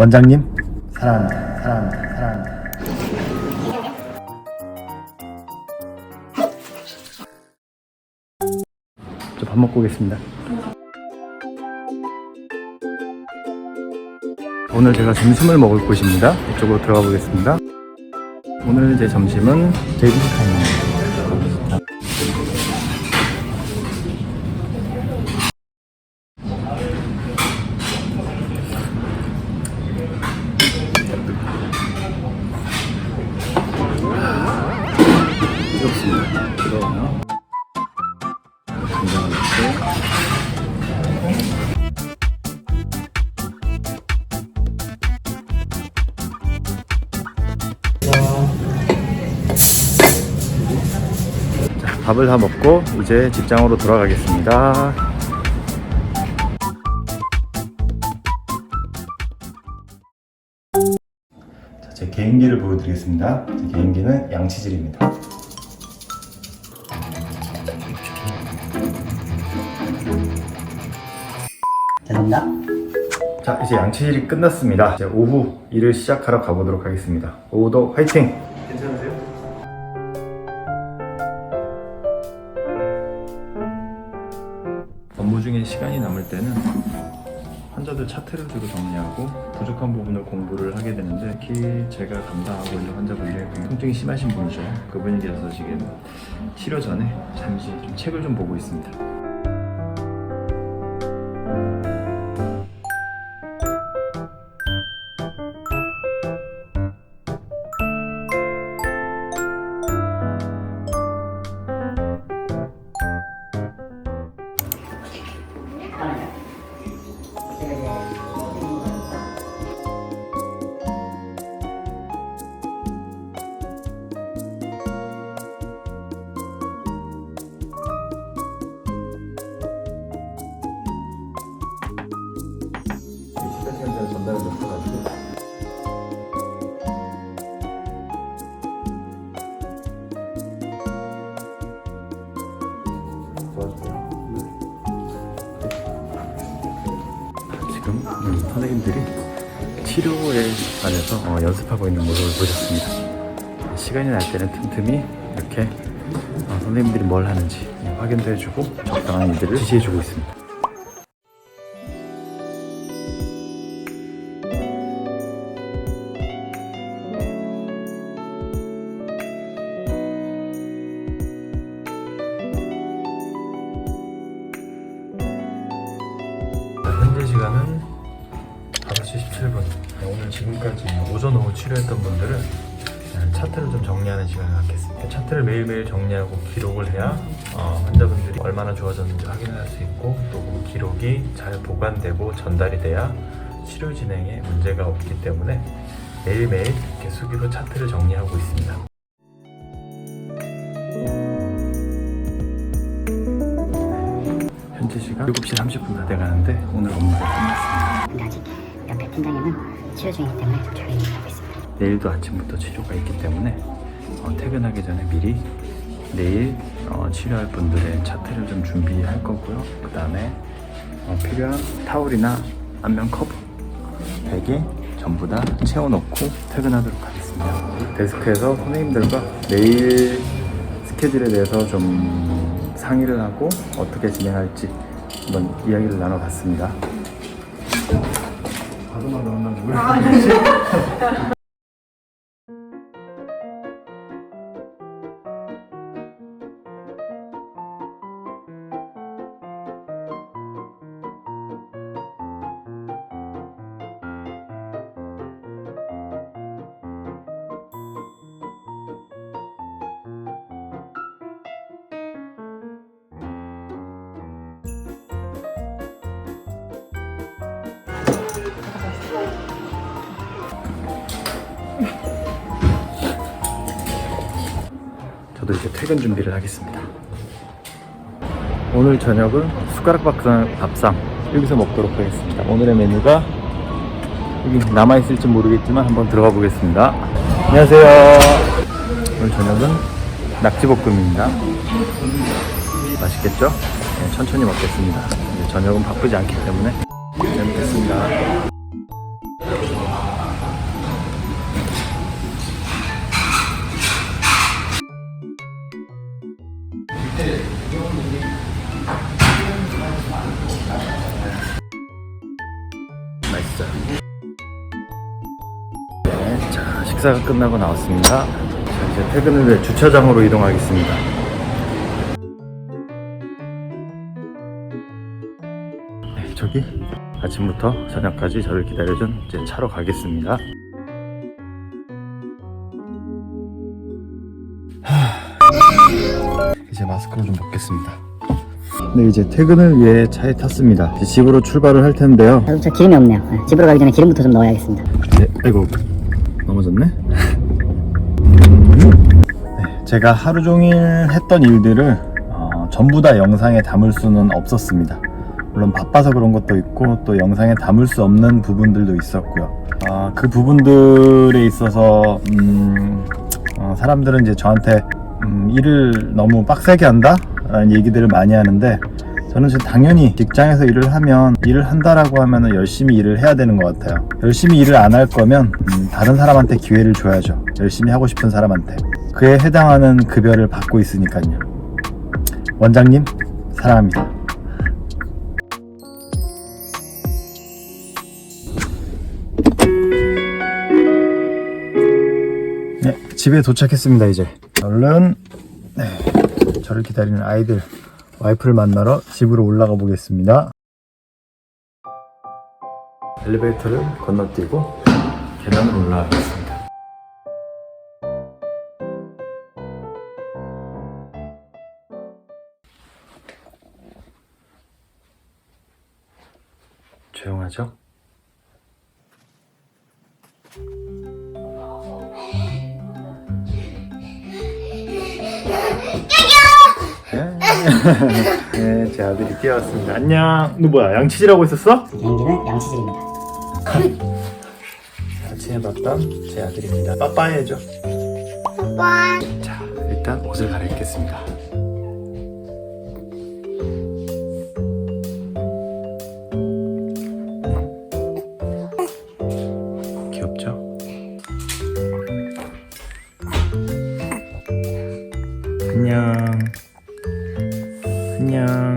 원장님 사랑합니다. 사랑합니다. 사랑합니다. 저 밥 먹고 오겠습니다. 오늘 제가 점심을 먹을 곳입니다. 이쪽으로 들어가 보겠습니다. 오늘 제 점심은 제비타임입니다. 밥을 다 먹고 이제 직장으로 돌아가겠습니다. 자, 제 개인기를 보여드리겠습니다. 제 개인기는 양치질입니다. 죄송합니다. 자, 이제 양치질이 끝났습니다. 이제 오후 일을 시작하러 가보도록 하겠습니다. 오후도 화이팅! 두고 정리하고 부족한 부분을 공부를 하게 되는데 특히 제가 담당하고 있는 환자분이 통증이 심하신 분이죠. 그분이 계셔서 지금 치료 전에 잠시 좀 책을 좀 보고 있습니다. 선생님들이 치료에 관해서 어, 연습하고 있는 모습을 보셨습니다. 시간이 날 때는 틈틈이 이렇게 어, 선생님들이 뭘 하는지 확인도 해주고 적당한 일들을 지시해주고 있습니다. 5시 17분. 오늘 지금까지 오전 오후 치료했던 분들은 차트를 좀 정리하는 시간을 갖겠습니다. 차트를 매일매일 정리하고 기록을 해야 어, 환자분들이 얼마나 좋아졌는지 확인을 할수 있고 또 그 기록이 잘 보관되고 전달이 돼야 치료 진행에 문제가 없기 때문에 매일매일 이렇게 수기로 차트를 정리하고 있습니다. 현재 시간 7시 30분 다 돼가는데 오늘 업무가 끝났습니다. 팀장님은 치료 중이기 때문에 조용히 하고 있습니다. 내일도 아침부터 치료가 있기 때문에 어, 퇴근하기 전에 미리 내일 어, 치료할 분들의 차트를 좀 준비할 거고요. 그 다음에 어, 필요한 타올이나 안면 커버, 베개 전부 다 채워놓고 퇴근하도록 하겠습니다. 데스크에서 선생님들과 내일 스케줄에 대해서 좀 상의를 하고 어떻게 진행할지 한번 이야기를 나눠봤습니다. 바도만 넣었나 모르겠 저도 이제 퇴근 준비를 하겠습니다. 오늘 저녁은 숟가락 밥상, 밥상 여기서 먹도록 하겠습니다. 오늘의 메뉴가 여기 남아있을지 모르겠지만 한번 들어가 보겠습니다. 안녕하세요. 오늘 저녁은 낙지볶음입니다. 맛있겠죠? 네, 천천히 먹겠습니다. 저녁은 바쁘지 않기 때문에 잘 먹겠습니다. 있어요. 네, 자 식사가 끝나고 나왔습니다. 자 이제 퇴근을 위해 주차장으로 이동하겠습니다. 네, 저기 아침부터 저녁까지 저를 기다려준 이제 차로 가겠습니다. 하... 이제 마스크를 좀 벗겠습니다. 네, 이제 퇴근을 위해 차에 탔습니다. 이제 집으로 출발을 할 텐데요. 자동차 기름이 없네요. 네, 집으로 가기 전에 기름부터 좀 넣어야겠습니다. 네, 아이고 넘어졌네. 네, 제가 하루 종일 했던 일들을 어, 전부 다 영상에 담을 수는 없었습니다. 물론 바빠서 그런 것도 있고 또 영상에 담을 수 없는 부분들도 있었고요. 아, 그 부분들에 있어서 음, 어, 사람들은 이제 저한테 음, 일을 너무 빡세게 한다 얘기들을 많이 하는데 저는 당연히 직장에서 일을 하면 일을 한다라고 하면 열심히 일을 해야 되는 것 같아요. 열심히 일을 안 할 거면 음, 다른 사람한테 기회를 줘야죠. 열심히 하고 싶은 사람한테 그에 해당하는 급여를 받고 있으니까요. 원장님 사랑합니다. 네, 집에 도착했습니다 이제. 얼른 네, 저를 기다리는 아이들 와이프를 만나러 집으로 올라가 보겠습니다. 엘리베이터를 건너뛰고 계단을 올라가겠습니다. 네, 제 아들이 뛰어왔습니다. 안녕. 너 뭐야? 양치질하고 있었어? 비행기는 양치질입니다. 같이 해봤던 제 아들입니다. 빠빠이 해줘. 빠빠이. 자, 일단 옷을 갈아입겠습니다. 안녕. 안녕.